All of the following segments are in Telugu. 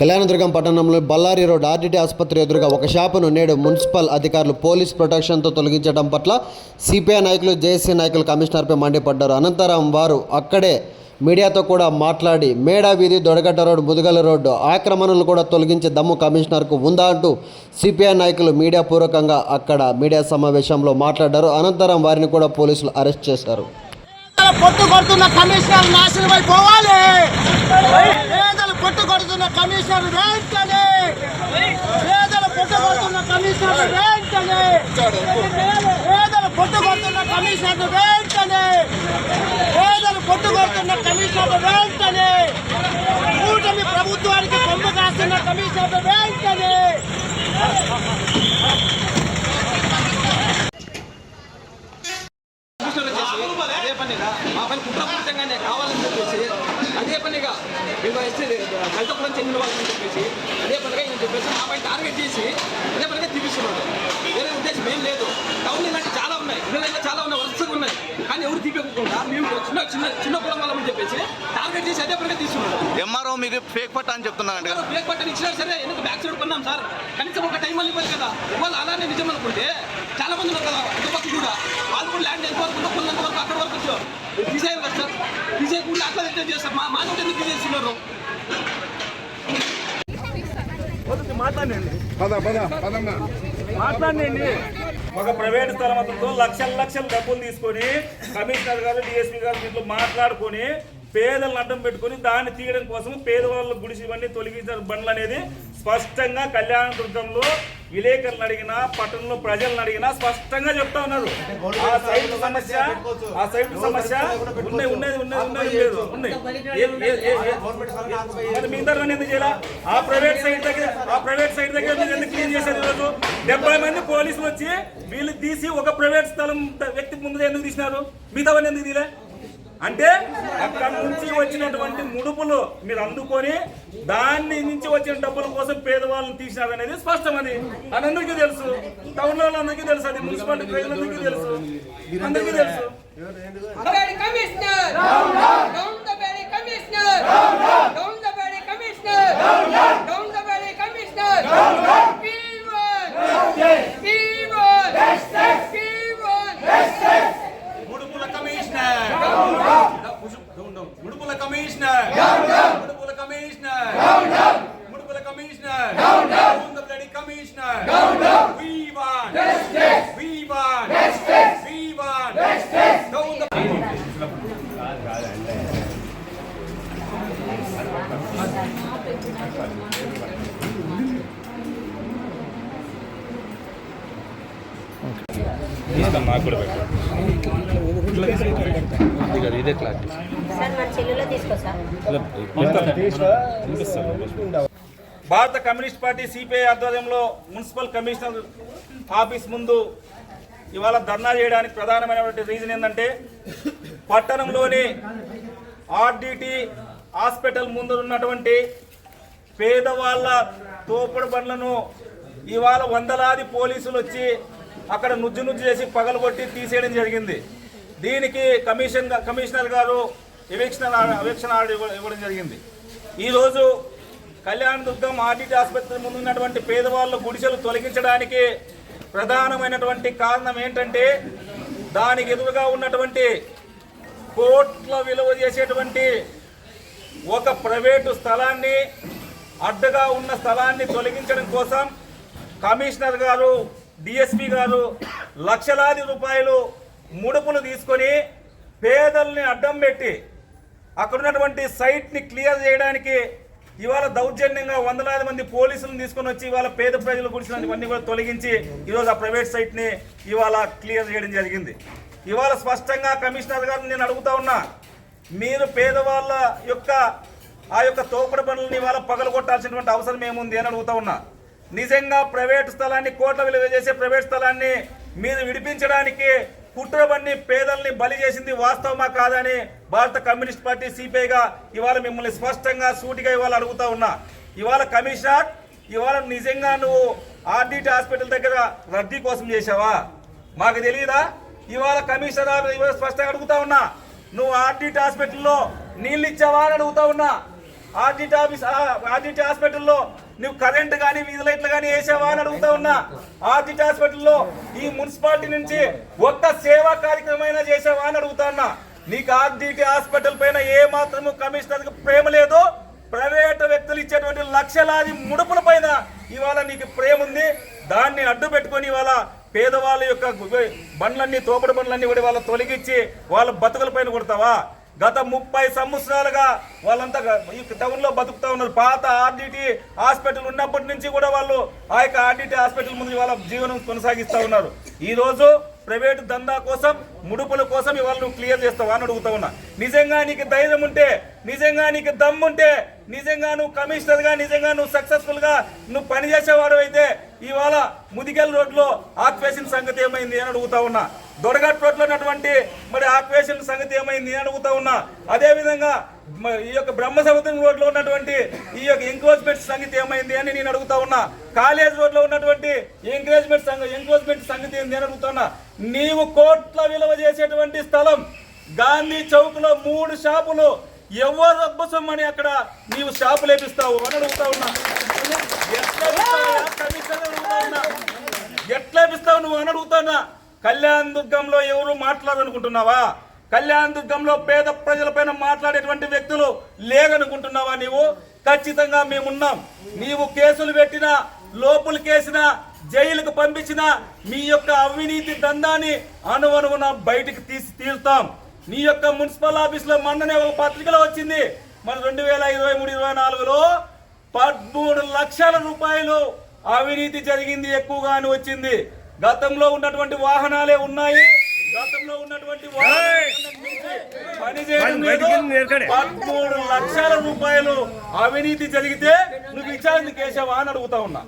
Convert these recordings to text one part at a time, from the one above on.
కళ్యాణదుర్గం పట్టణంలో బళ్ళారి రోడ్ ఆర్డిటి ఆసుపత్రి ఎదురుగా ఒక షాపును నేడు మున్సిపల్ అధికారులు పోలీస్ ప్రొటెక్షన్తో తొలగించడం పట్ల సిపిఐ నాయకులు జేఏసీ నాయకులు కమిషనర్పై మండిపడ్డారు. అనంతరం వారు అక్కడే మీడియాతో కూడా మాట్లాడి మేడా వీధి దొడగట్ట రోడ్ ముదుగల రోడ్డు ఆక్రమణలు కూడా తొలగించే దమ్ము కమిషనర్కు ఉందా అంటూ సిపిఐ నాయకులు మీడియా పూర్వకంగా అక్కడ మీడియా సమావేశంలో మాట్లాడారు. అనంతరం వారిని కూడా పోలీసులు అరెస్ట్ చేశారు. పేదల పొట్టు కొడుతున్న కమిషనర్ నాశనం అయిపోవాలి. పేదలు పొట్టు కొడుతున్న కమిషనర్ వెంటనే. పేదలు పొట్టు కొడుతున్న కమిషనర్ వెంటనే. పేదలు పొట్టు కొడుతున్న కమిషనర్ వెంటనే. పేదలు పొట్టు కొడుతున్న కమిషనర్ వెంటనే. కూటమి ప్రభుత్వానికి కొమ్మ కాస్తున్న కమిషనర్ వెంటనే. అదే పనిగా మా పని కుట్రపూరితంగానే కావాలని చెప్పేసి అదే పనిగా మేము వచ్చి కలితపురం చెందిన వాళ్ళని చెప్పేసి అదే పనిగా ఈయన చెప్పేసి మా పైన టార్గెట్ చేసి అదే పనిగా తీపిస్తున్నాడు వేరే ఉద్దేశం ఏం లేదు. టౌన్ ఇలాంటి చాలా ఉన్నాయి. ఇళ్ళలో చాలా ఉన్నాయి. వరుసగా ఉన్నాయి. కానీ ఎవరు తీపించకుండా మేము చిన్న చిన్న చిన్న కులం వాళ్ళమని చెప్పేసి తీసుకున్నాడు. ఎంఆర్ఓ మీకు ఫేక్ పట్ట అని చెప్తున్నారంట కదా. బ్రేక్ బట్టలు ఇచ్చినా సరే ఎందుకు బ్యాక్ సైడ్ కొన్నాం సార్? కనీసం ఒక టైం వెళ్ళిపోయి కదా. ఇవాళ అలానే నిజం అనుకుంటే చాలా మంది ఉన్నారు కదా ఇటుపక్క కూడా వాళ్ళు కూడా ల్యాండ్ ఎంత వరకు కొన్నంత వరకు అక్కడ వరకు వచ్చారు. తీసేయాలి కదా సార్? తీసేయకుండా అట్లా ఎట్లా చేస్తారు మా మానవుడు ఎందుకు తీసేస్తున్నారు ఒక ప్రైవేట్ స్థలమతులతో లక్షల లక్షల డబ్బులు తీసుకొని కమిషనర్ గారు డిఎస్పీ గారు దీంట్లో మాట్లాడుకొని పేదలను అడ్డం పెట్టుకొని దాన్ని తీయడం కోసం పేదవాళ్ళ గుడిసి ఇవన్నీ తొలగించిన బండ్లు అనేది స్పష్టంగా కళ్యాణ దుర్గంలో విలేకరులను అడిగినా పట్టణంలో ప్రజలను అడిగినా స్పష్టంగా చెప్తా ఉన్నారు. ఆ సైట్ సమస్య ఆ సైట్ సమస్య ఉన్నాయి ఉన్నది ఉన్నది ఉన్నది లేదు ఉన్నాయి మిగతా వాడిని ఎందుకు చేయాలి? ఆ ప్రైవేట్ సైట్ దగ్గర ఆ ప్రైవేట్ సైట్ దగ్గర మీరు ఎందుకు క్లీన్ చేశారు ఈరోజు? డెబ్బై మంది పోలీసులు వచ్చి వీళ్ళు తీసి ఒక ప్రైవేట్ స్థలం వ్యక్తి ముందు ఎందుకు తీసినారు? మిగతా ఎందుకు తీలే అంటే అక్కడ నుంచి వచ్చినటువంటి ముడుపులు మీరు అందుకొని దాన్ని నుంచి వచ్చిన డబ్బుల కోసం పేదవాళ్ళని తీసినారు అనేది స్పష్టం అది అది అందరికీ తెలుసు. టౌన్లో అందరికీ తెలుసు. అది మున్సిపాలిటీ ప్రజలందరికీ తెలుసు. అందరికీ తెలుసు. ముడుపుల కమిషనర్ ముడుపుల commissioner ముడుపుల commissioner the bloody commissioner we want we want we want down the sir మన చెల్లులో తీసుకో సార్. భారత కమ్యూనిస్ట్ పార్టీ సిపిఐ ఆధ్వర్యంలో మున్సిపల్ కమిషనర్ ఆఫీస్ ముందు ఇవాళ ధర్నా చేయడానికి ప్రధానమైనటువంటి రీజన్ ఏంటంటే పట్టణంలోని ఆర్డిటి హాస్పిటల్ ముందు ఉన్నటువంటి పేదవాళ్ళ తోపుడు బండ్లను ఇవాళ వందలాది పోలీసులు వచ్చి అక్కడ నుజ్జు నుజ్జు చేసి పగలగొట్టి తీసేయడం జరిగింది. దీనికి కమిషన్ కమిషనర్ గారు ఎవిక్షన్ ఎవిక్షన్ ఆర్డర్ ఇవ్వడం జరిగింది. ఈరోజు కళ్యాణ దుర్గం ఆర్టీటీ ఆసుపత్రి ముందు ఉన్నటువంటి పేదవాళ్ళ గుడిసెలు తొలగించడానికి ప్రధానమైనటువంటి కారణం ఏంటంటే దానికి ఎదురుగా ఉన్నటువంటి కోట్ల విలువ చేసేటువంటి ఒక ప్రైవేటు స్థలాన్ని అడ్డగా ఉన్న స్థలాన్ని తొలగించడం కోసం కమిషనర్ గారు డిఎస్పి గారు లక్షలాది రూపాయలు ముడుపులు తీసుకొని పేదల్ని అడ్డం పెట్టి అక్కడ ఉన్నటువంటి సైట్ని క్లియర్ చేయడానికి ఇవాళ దౌర్జన్యంగా వందలాది మంది పోలీసులను తీసుకొని వచ్చి ఇవాళ పేద ప్రజలు గుడిసిన ఇవన్నీ కూడా తొలగించి ఈరోజు ఆ ప్రైవేట్ సైట్ని ఇవాళ క్లియర్ చేయడం జరిగింది. ఇవాళ స్పష్టంగా కమిషనర్ గారిని నేను అడుగుతా ఉన్నా మీరు పేదవాళ్ళ యొక్క ఆ యొక్క తోపుడు పనులను ఇవాళ పగలగొట్టాల్సినటువంటి అవసరం ఏముంది అని అడుగుతా ఉన్నా. నిజంగా ప్రైవేట్ స్థలాన్ని కోట్ల విలువ చేసే ప్రైవేట్ స్థలాన్ని మీరు విడిపించడానికి కుట్రబన్ని పేదల్ని బలి చేసింది వాస్తవమా కాదని భారత కమ్యూనిస్ట్ పార్టీ సిపిఐగా ఇవాళ మిమ్మల్ని స్పష్టంగా సూటిగా ఇవాళ అడుగుతా ఉన్నా. ఇవాళ కమిషనర్ ఇవాళ నిజంగా నువ్వు ఆర్డిటి హాస్పిటల్ దగ్గర రద్దీ కోసం చేశావా? మాకు తెలియదా ఇవాళ కమిషనర్ ఇవాళ స్పష్టంగా అడుగుతా ఉన్నా. నువ్వు ఆర్డిటి హాస్పిటల్లో నీళ్ళు ఇచ్చావా అని అడుగుతా ఉన్నా. ఆర్డిట్ ఆఫీస్ ఆర్డిట్ హాస్పిటల్లో నువ్వు కరెంట్ కానీ వీధి లైట్లు కానీ వేసావా అని అడుగుతా ఉన్నా. ఆర్డిట్ హాస్పిటల్లో ఈ మున్సిపాలిటీ నుంచి ఒక్క సేవా కార్యక్రమం చేసావా అని అడుగుతా ఉన్నా. నీకు ఆర్డిటి హాస్పిటల్ పైన ఏ మాత్రము కమిషనర్ ప్రేమ లేదు. ప్రైవేట్ వ్యక్తులు ఇచ్చేటువంటి లక్షలాది ముడుపుల పైన ఇవాళ నీకు ప్రేమ ఉంది. దాన్ని అడ్డు పెట్టుకొని ఇవాళ పేదవాళ్ళ యొక్క బండ్లన్నీ తోపడి బండ్లన్నీ కూడా వాళ్ళ తొలగించి వాళ్ళ బతుకుల పైన కొడతావా? గత ముప్పై సంవత్సరాలుగా వాళ్ళంతా ఈ టౌన్లో బతుకుతూ బతుకుతా ఉన్నారు. పాత ఆర్డిటి హాస్పిటల్ ఉన్నప్పటి నుంచి కూడా వాళ్ళు ఆ యొక్క ఆర్డిటి హాస్పిటల్ ముందు వాళ్ళ జీవనం కొనసాగిస్తూ ఉన్నారు. ఈరోజు ప్రైవేట్ దందా కోసం ముడుపుల కోసం ఇవాళ నువ్వు క్లియర్ చేస్తావు అని అడుగుతా ఉన్నా. నిజంగా నీకు ధైర్యం ఉంటే నిజంగా నీకు దమ్ముంటే నిజంగా నువ్వు కమిషనర్గా నిజంగా నువ్వు సక్సెస్ఫుల్గా నువ్వు పనిచేసేవాడు అయితే ఇవాళ ముదిగల్ రోడ్లో ఆక్వేషన్ సంగతి ఏమైంది అని అడుగుతా ఉన్నా. దొడగట్ రోడ్లో ఉన్నటువంటి మరి ఆక్వేషన్ సంగతి ఏమైంది అని అడుగుతా ఉన్నా. అదేవిధంగా ఈ యొక్క బ్రహ్మ సముద్రం రోడ్లో ఉన్నటువంటి ఈ యొక్క ఎంక్రోచ్మెంట్ సంగతి ఏమైంది అని నేను అడుగుతా ఉన్నా. కాలేజ్ రోడ్లో ఉన్నటువంటి ఎంకరేజ్మెంట్ సంగతి ఎంక్రోచ్మెంట్ సంగతి ఏంది అని అడుగుతా ఉన్నా. నీవు కోట్ల విలువ చేసేటువంటి స్థలం గాంధీ చౌక్లో మూడు షాపులు. ఎవరు అబ్బసమని అక్కడ నీవు షాపులు వేపిస్తావు అని అడుగుతా ఉన్నా. ఎట్లా ఎట్లా ఇస్తావు నువ్వు అని అడుగుతున్నా కళ్యాణ దుర్గంలో ఎవరు మాట్లాడనుకుంటున్నావా కళ్యాణ దుర్గంలో పేద ప్రజలపైన మాట్లాడేటువంటి వ్యక్తులు లేదనుకుంటున్నావా నీవు? ఖచ్చితంగా మేమున్నాం. నీవు కేసులు పెట్టినా లోపులు కేసినా జైలుకు పంపించిన మీ యొక్క అవినీతి దందాన్ని అనువనువున బయటికి తీసి తీరుతాం. నీ యొక్క మున్సిపల్ ఆఫీస్లో మొన్ననే ఒక పత్రికలో వచ్చింది. మన రెండు వేల ఇరవై మూడు ఇరవై నాలుగులో పదమూడు లక్షల రూపాయలు అవినీతి జరిగింది ఎక్కువగా అని వచ్చింది. గతంలో ఉన్నటువంటి వాహనాలే ఉన్నాయి. గతంలో ఉన్నటువంటి. పదమూడు లక్షల రూపాయలు అవినీతి జరిగితే నువ్వు విచారణ కేసావా అని అడుగుతా ఉన్నా.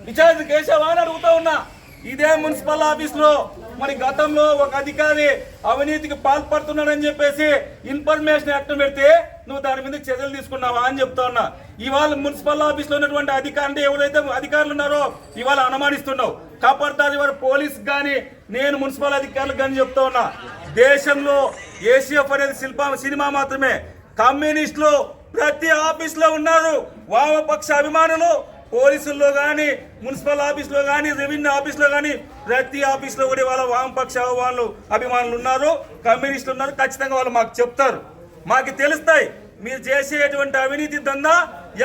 విచారణ కేసావా అని అడుగుతా ఉన్నా. ఇదే మున్సిపల్ ఆఫీస్లో మరి గతంలో ఒక అధికారి అవినీతికి పాల్పడుతున్నాడని చెప్పేసి ఇన్ఫర్మేషన్ యాక్ట్ పెడితే నువ్వు దాని మీద చర్యలు తీసుకున్నావా అని చెప్తా ఉన్నా. ఇవాళ మున్సిపల్ ఆఫీస్లో ఉన్నటువంటి అధికారులు ఎవరైతే అధికారులు ఉన్నారో ఇవాళ అనుమానిస్తున్నావు. కాపాడుతారు ఇవాళ పోలీస్ కానీ నేను మున్సిపల్ అధికారులకు కానీ చెప్తా ఉన్నా. దేశంలో ఏసీఎఫ్ అనేది శిల్ప సినిమా మాత్రమే. కమ్యూనిస్టులు ప్రతి ఆఫీస్లో ఉన్నారు. వామపక్ష అభిమానులు పోలీసుల్లో కానీ మున్సిపల్ ఆఫీస్లో కానీ రెవెన్యూ ఆఫీస్లో కానీ ప్రతి ఆఫీస్లో కూడా వాళ్ళ వామపక్ష వాళ్ళు అభిమానులు ఉన్నారు కమ్యూనిస్టులు ఉన్నారు. ఖచ్చితంగా వాళ్ళు మాకు చెప్తారు. మాకు తెలుస్తాయి. మీరు చేసేటువంటి అవినీతి దందా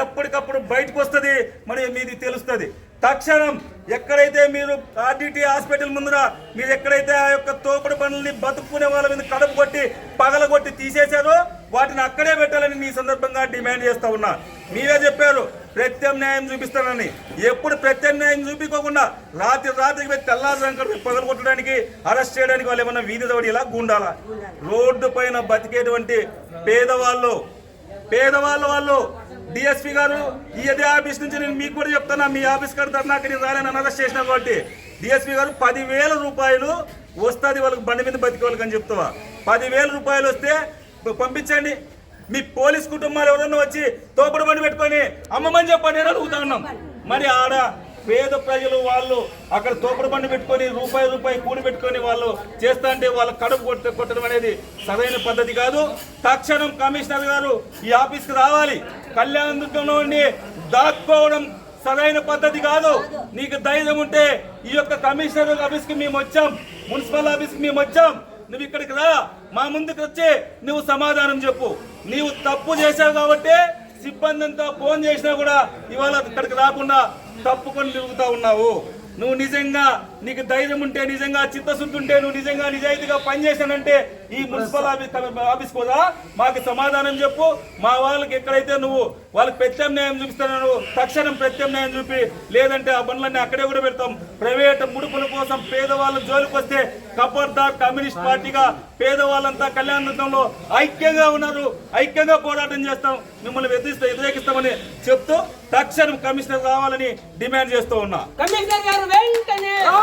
ఎప్పటికప్పుడు బయటకు వస్తుంది మరి మీది తెలుస్తుంది. తక్షణం ఎక్కడైతే మీరు ఆర్డిటీ హాస్పిటల్ ముందర మీరు ఎక్కడైతే ఆ యొక్క తోపుడు పనుల్ని బతుకునే వాళ్ళ మీద కడుపు కొట్టి పగలగొట్టి తీసేశారో వాటిని అక్కడే పెట్టాలని మీ సందర్భంగా డిమాండ్ చేస్తా ఉన్నా. మీరే చెప్పారు ప్రత్యామ్నాయం చూపిస్తానని. ఎప్పుడు ప్రత్యామ్నాయం చూపించకుండా రాత్రి రాత్రికి పోయి తెల్లారి రంకడ పగలు కొట్టడానికి అరెస్ట్ చేయడానికి వాళ్ళు ఏమన్నా వీధి దవడి ఇలా గుండాలా? రోడ్డు పైన బతికేటువంటి పేదవాళ్ళు పేదవాళ్ళ వాళ్ళు డిఎస్పీ గారు ఈ అదే ఆఫీస్ నుంచి నేను మీకు కూడా చెప్తాను మీ ఆఫీస్ గారు ధర్నాకి నేను రాలేని అరెస్ట్ చేసిన కాబట్టి. డిఎస్పీ గారు పదివేల రూపాయలు వస్తుంది వాళ్ళకి బండి మీద బతికే వాళ్ళకి అని చెప్తావా? పదివేల రూపాయలు వస్తే పంపించండి. మీ పోలీస్ కుటుంబాలు ఎవరన్నా వచ్చి తోపుడు బండి పెట్టుకొని అమ్మమని చెప్పండి నేను అడుగుతా ఉన్నాం. మరి ఆడ పేద ప్రజలు వాళ్ళు అక్కడ తోపుడు బండి పెట్టుకొని రూపాయి రూపాయి కూడి పెట్టుకొని వాళ్ళు చేస్తా అంటే వాళ్ళ కడుపు కొట్ట కొట్టడం అనేది సరైన పద్ధతి కాదు. తక్షణం కమిషనర్ గారు ఈ ఆఫీస్కి రావాలి. కళ్యాణ దుర్గంలో ఉండి దాక్కోవడం సరైన పద్ధతి కాదు. నీకు ధైర్యం ఉంటే ఈ యొక్క కమిషనర్ ఆఫీస్కి మేము వచ్చాం. మున్సిపల్ ఆఫీస్కి మేము వచ్చాం. నువ్వు ఇక్కడికి రా మా ముందుకు వచ్చి నువ్వు సమాధానం చెప్పు. నీవు తప్పు చేశావు కాబట్టి సిబ్బంది అంతా ఫోన్ చేసినా కూడా ఇవాళ ఇక్కడికి రాకుండా తప్పుకొని తిరుగుతా ఉన్నావు. నువ్వు నిజంగా నీకు ధైర్యం ఉంటే నిజంగా చిత్తశుద్ధి ఉంటే నువ్వు నిజంగా నిజాయితీగా పనిచేశానంటే ఈ మున్సిపల్ ఆఫీస్ ఆఫీస్ కూడా మాకు సమాధానం చెప్పు. మా వాళ్ళకి ఎక్కడైతే నువ్వు వాళ్ళకి ప్రత్యామ్నాయం చూపిస్తాను నువ్వు తక్షణం ప్రత్యామ్నాయం చూపి లేదంటే ఆ బండ్లన్నీ అక్కడే కూడా పెడతాం. ప్రైవేట్ ముడుపుల కోసం పేదవాళ్ళ జోలికి వస్తే కబర్దార్ కమ్యూనిస్ట్ పార్టీగా పేదవాళ్ళంతా కళ్యాణంలో ఐక్యంగా ఉన్నారు. ఐక్యంగా పోరాటం చేస్తాం. మిమ్మల్ని వ్యతిరేకిస్తా వ్యతిరేకిస్తామని చెప్తూ తక్షణం కమిషనర్ కావాలని డిమాండ్ చేస్తూ ఉన్నా. కమిషనర్ గారు వెంటనే